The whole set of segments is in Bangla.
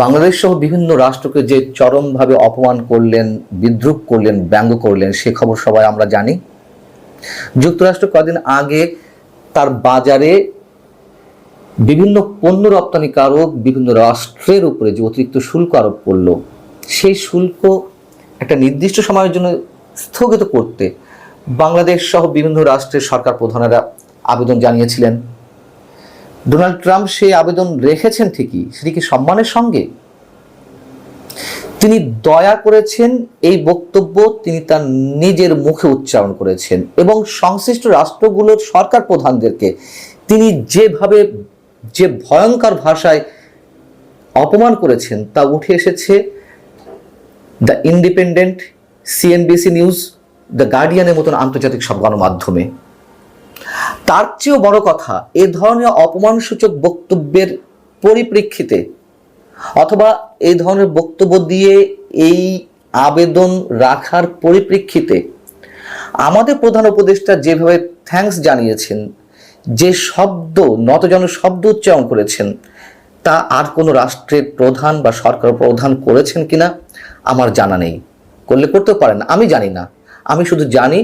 বাংলাদেশ সহ বিভিন্ন রাষ্ট্রকে যে চরমভাবে অপমান করলেন, বিদ্রুপ করলেন, ব্যঙ্গ করলেন, সে খবর সবাই আমরা জানি। যুক্তরাষ্ট্র কদিন আগে তার বাজারে বিভিন্ন পণ্য রপ্তানিকারক বিভিন্ন রাষ্ট্রের উপরে যে অতিরিক্ত শুল্ক আরোপ করল, সেই শুল্ক একটা নির্দিষ্ট সময়ের জন্য স্থগিত করতে বাংলাদেশ সহ বিভিন্ন রাষ্ট্রের সরকার প্রধানেরা আবেদন জানিয়েছিলেন। ডোনাল্ড ট্রাম্প সেই আবেদন রেখেছেন ঠিকই, সেটি কি সম্মানের সঙ্গে? তিনি দয়া করেছেন, এই বক্তব্য তিনি তার নিজের মুখে উচ্চারণ করেছেন এবং সংশ্লিষ্ট রাষ্ট্রগুলোর সরকার প্রধানদেরকে তিনি যেভাবে, যে ভয়ঙ্কর ভাষায় অপমান করেছেন তা উঠে এসেছে the Independent, CNBC News, the গার্ডিয়ানের মতন আন্তর্জাতিক সব গণমাধ্যমে। তার চেয়েও বড় কথা, এ ধরনের অপমানসূচক বক্তব্যের পরিপ্রেক্ষিতে অথবা এই ধরনের বক্তব্য দিয়ে এই আবেদন রাখার পরিপ্রেক্ষিতে আমাদের প্রধান উপদেষ্টা যেভাবে থ্যাঙ্কস জানিয়েছেন, যে শব্দ, নতজন শব্দ উচ্চারণ করেছেন, তা আর কোনো রাষ্ট্রের প্রধান বা সরকার প্রধান করেছেন কিনা আমার জানা নেই। করলে করতেও পারেন, আমি জানি না। আমি শুধু জানি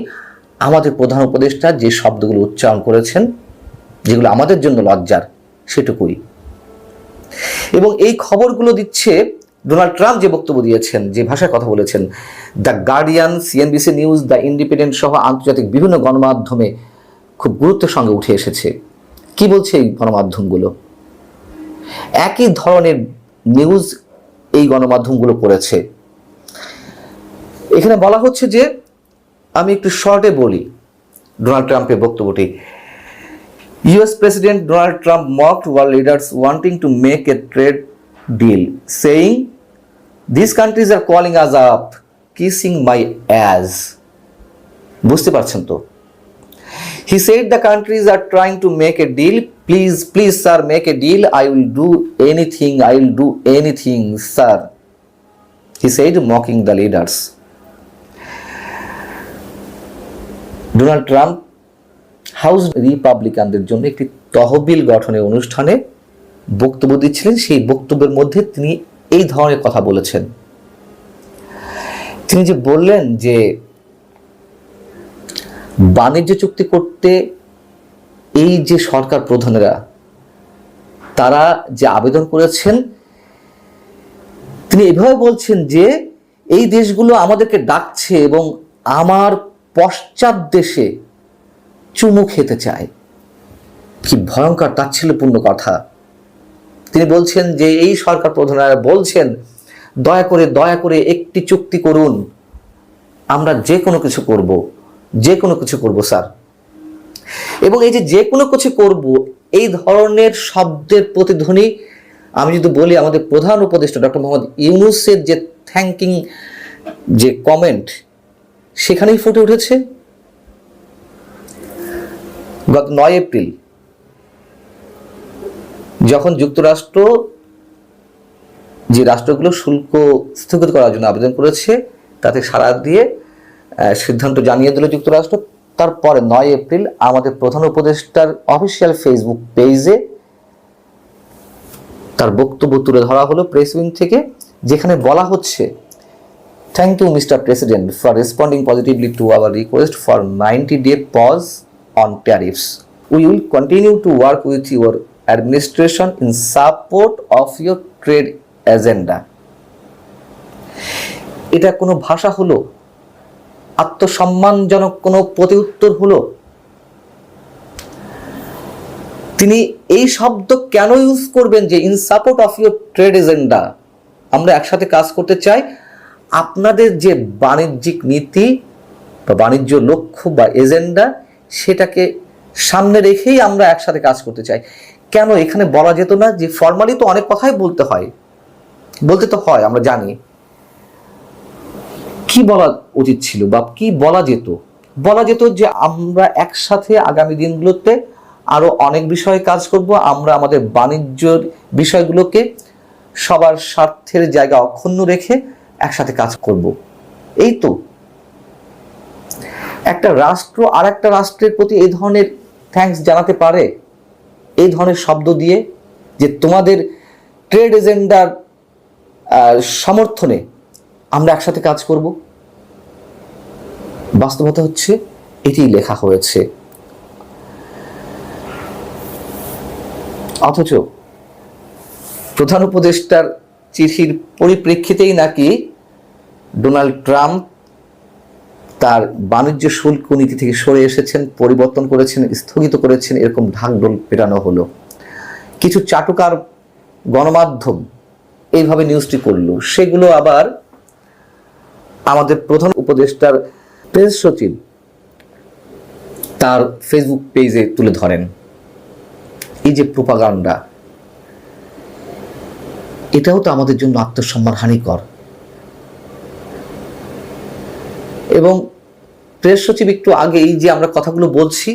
আমাদের প্রধান উপদেষ্টা যে শব্দগুলো উচ্চারণ করেছেন, যেগুলো আমাদের জন্য লজ্জার, সেটুকুই। এবং এই খবরগুলো দিচ্ছে ডোনাল্ড ট্রাম্প যে বক্তব্য দিয়েছেন, যে ভাষায় কথা বলেছেন, the Guardian CNBC News the Independent সহ আন্তর্জাতিক বিভিন্ন গণমাধ্যমে খুব গুরুত্বের সঙ্গে উঠে এসেছে। কি বলছে এই গণমাধ্যমগুলো? একই ধরনের নিউজ এই গণমাধ্যমগুলো করেছে। এখানে বলা হচ্ছে যে আমি একটু শর্টে বলি ডোনাল্ড ট্রাম্পের বক্তব্যটি। US president Donald Trump mock world leaders wanting to make a trade deal saying this countries are calling us up kissing my ass বুঝতে পারছেন তো? He said the countries are trying to make a deal please please sir make a deal I will do anything I will do anything sir he said mocking the leaders Donald Trump House রিপাবলিকানদের জন্য একটি তহবিল গঠনের অনুষ্ঠানে বক্তব্য দিচ্ছিলেন। সেই বক্তব্যের মধ্যে তিনি এই ধরনের কথা বলেছেন। তিনি যে বললেন যে বাণিজ্য চুক্তি করতে এই যে সরকার প্রধানেরা, তারা যে আবেদন করেছেন, তিনি এভাবে বলছেন যে এই দেশগুলো আমাদেরকে ডাকছে এবং আমার পশ্চাৎ দেশে চুমু খেতে চায়। কি ভয়ঙ্কর তাচ্ছিল্যপূর্ণ কথা। তিনি বলছেন যে এই সরকার প্রধানরা বলছেন, দয়া করে দয়া করে একটি চুক্তি করুন। আমরা যে কোনো কিছু করব, যে কোনো কিছু করব, স্যার। এবং এই যে যে কোনো কিছু করব, এই ধরনের শব্দের প্রতিধ্বনি, আমি যদি বলি আমাদের প্রধান উপদেষ্টা ডক্টর মোহাম্মদ ইউনুসের যে থ্যাঙ্কিং, যে কমেন্ট সেখানেই ফুটে উঠেছে। গত নয় এপ্রিল, যখন যুক্তরাষ্ট্র যে রাষ্ট্রগুলো শুল্ক স্থগিত করার জন্য আবেদন করেছে, তাতে সাড়া দিয়ে সিদ্ধান্ত জানিয়ে দিল যুক্তরাষ্ট্র, তারপরে নয় এপ্রিল আমাদের প্রধান উপদেষ্টার অফিসিয়াল ফেসবুক পেজে তার বক্তব্য তুলে ধরা হলো প্রেস উইং থেকে, যেখানে বলা হচ্ছে Thank you, Mr. President, for responding positively to our request for 90 day pause on tariffs. We will continue to work with your administration in support of your trade agenda. এটা কোনো ভাষা হলো আত্মসম্মানজনক কোনো প্রতিউত্তর হলো তিনি এই শব্দ কেন ইউজ করবেন যে in support of your trade agenda আমরা একসাথে কাজ করতে চাই আপনাদের যে বাণিজ্যিক নীতি বা বাণিজ্য লক্ষ্য বা এজেন্ডা, সেটাকে সামনে রেখেই আমরা একসাথে কাজ করতে চাই। কেন এখানে বলা যেত না যে ফর্মালি তো অনেক কথাই বলতে হয়। বলতে তো হয়, আমরা জানি। কি বলা উচিত ছিল বা কি বলা যেত? বলা যেত যে আমরা একসাথে আগামী দিনগুলোতে আরও অনেক বিষয়ে কাজ করব। আমরা আমাদের বাণিজ্যর বিষয়গুলোকে সবার স্বার্থের জায়গা অক্ষুণ্ণ রেখে একসাথে কাজ করব। এই তো। একটা রাষ্ট্র আর একটা রাষ্ট্রের প্রতি এই ধরনের থ্যাঙ্কস জানাতে পারে, এই ধরনের শব্দ দিয়ে যে তোমাদের ট্রেড এজেন্ডার সমর্থনে আমরা একসাথে কাজ করব। বাস্তবতা হচ্ছে এটি লেখা হয়েছে। অথচ প্রধান উপদেষ্টার চিঠির পরিপ্রেক্ষিতেই নাকি ডোনাল্ড ট্রাম্প তার বাণিজ্য শুল্ক নীতি থেকে সরে এসেছেন, পরিবর্তন করেছেন, স্থগিত করেছেন, এরকম ঢাকঢোল পেটানো হলো। কিছু চাটুকার গণমাধ্যম এইভাবে নিউজটি করল। সেগুলো আবার আমাদের প্রধান উপদেষ্টার প্রেস সচিব তার ফেসবুক পেজে তুলে ধরেন। এই যে প্রোপাগান্ডা এটাও তো আমাদের জন্য আত্মসম্মান হানিকর। এবং প্রেস সচিব একটু আগেই যে আমরা কথাগুলো বলছি,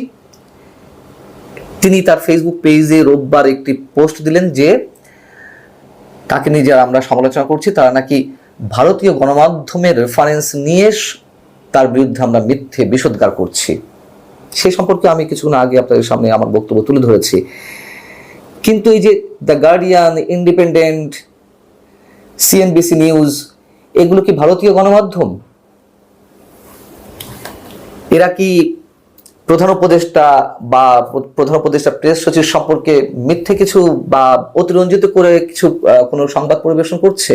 তিনি তার ফেসবুক পেজে রোববার একটি পোস্ট দিলেন যে, তাকে নিয়ে যারা আমরা সমালোচনা করছি, তারা নাকি ভারতীয় গণমাধ্যমের রেফারেন্স নিয়ে তার বিরুদ্ধে আমরা মিথ্যে বিষোদ্গার করছি। সে সম্পর্কে আমি কিছুক্ষণ আগে আপনাদের সামনে আমার বক্তব্য তুলে ধরেছি। কিন্তু এই যে the Guardian Independent CNBC News এগুলো কি ভারতীয় গণমাধ্যম? এরা কি প্রধান উপদেষ্টা বা প্রধান উপদেষ্টা প্রেস সচিব সম্পর্কে মিথ্যে কিছু বা অতিরঞ্জিত করে কিছু কোনো সংবাদ পরিবেশন করছে?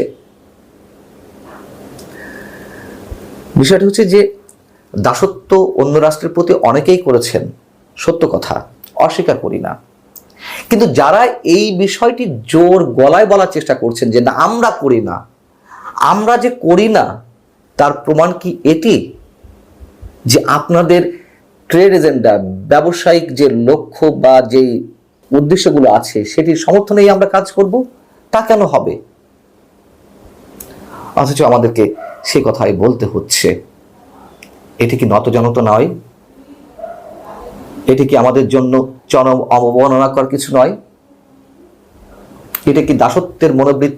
বিষয়টা হচ্ছে যে দাসত্ব অন্য রাষ্ট্রের প্রতি অনেকেই করেছেন, সত্য কথা, অস্বীকার করি না। কিন্তু যারা এই বিষয়টি জোর গলায় বলার চেষ্টা করছেন যে না, আমরা করি না, আমরা যে করি না, তার প্রমাণ কি এটি? যে আপনাদের ট্রেড এজেন্ডা, ব্যবসায়িক যে লক্ষ্য বা যে উদ্দেশ্যগুলো আছে, সেটির সমর্থনেই আমরা কাজ করব, তা কেন হবে? অথচ আমাদেরকে সে কথাই বলতে হচ্ছে। এটি কি নতজনত নয়? এটি কি আমাদের জন্য চরম অবমাননাকর কিছু নয়? এটা কি দাসত্বের মনোবৃত্তি